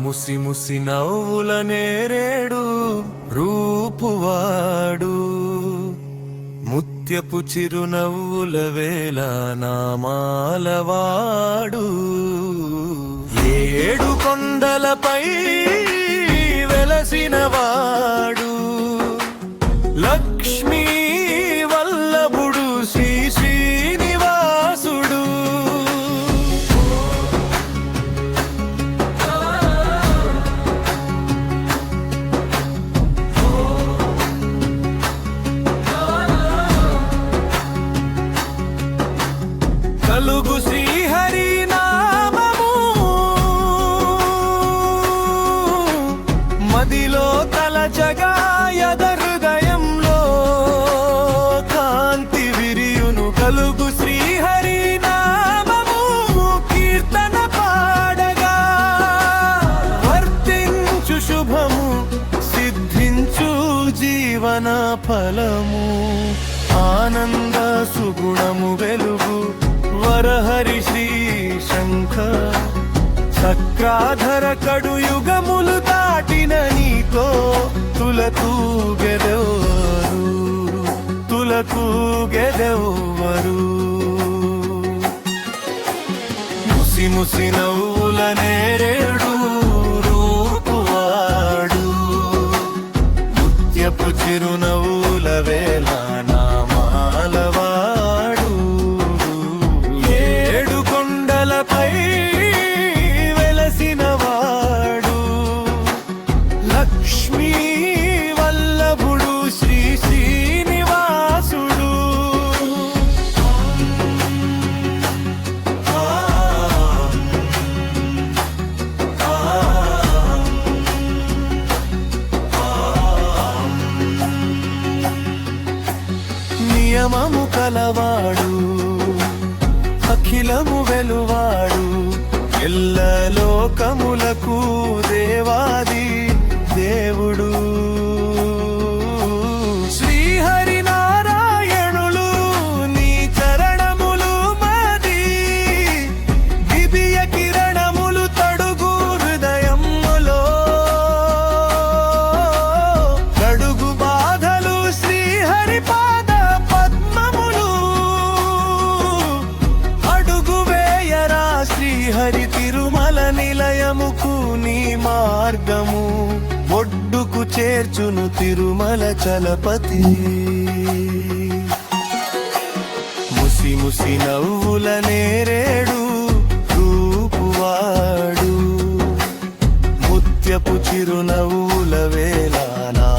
ముసి ముసి నవ్వుల నేరేడు రూపువాడు. ముత్యపు చిరునవ్వుల వేళ నామాలవాడు ఏడు కొండలపై వెలసినవాడు. లగ్ కలుగు శ్రీహరి నామము. మదిలో తల జగాయద హృదయంలో కాంతి విరియును కలుగు శ్రీహరి నామము. కీర్తన పాడగా వర్తించు శుభము సిద్ధించు జీవన ఫలము. ఆనంద సుగుణము వెలుగు శంఖ. చక్రాధర కడు యుగములు దాటిన నీతో తులతూగెదెవరు తులతూగెదెవ్వరు ముసి ముసి నవ్వుల నేరేడు రూపువాడు. ముత్యపు చిరునవ్వు లక్ష్మీ వల్లభుడు శ్రీ శ్రీనివాసుడు. నియమము కలవాడు అఖిలము వెలువాడు ఎల్ల లోకములకు దేవాది. దేవుడు. శ్రీహరి నీ చరణములు మది. దివ్య కిరణములు తడుగు హృదయములో. కడుగు బాధలు శ్రీహరి పాద పద్మములు. అడుగు వేయరా శ్రీహరి తిరుమల నిలయముకు. మార్గము ఒడ్డుకు చేర్చును తిరుమల చలపతి. ముసి ముసి నవ్వుల నేరేడు రూపువాడు ముత్యపు చిరునవ్వుల వేళ నా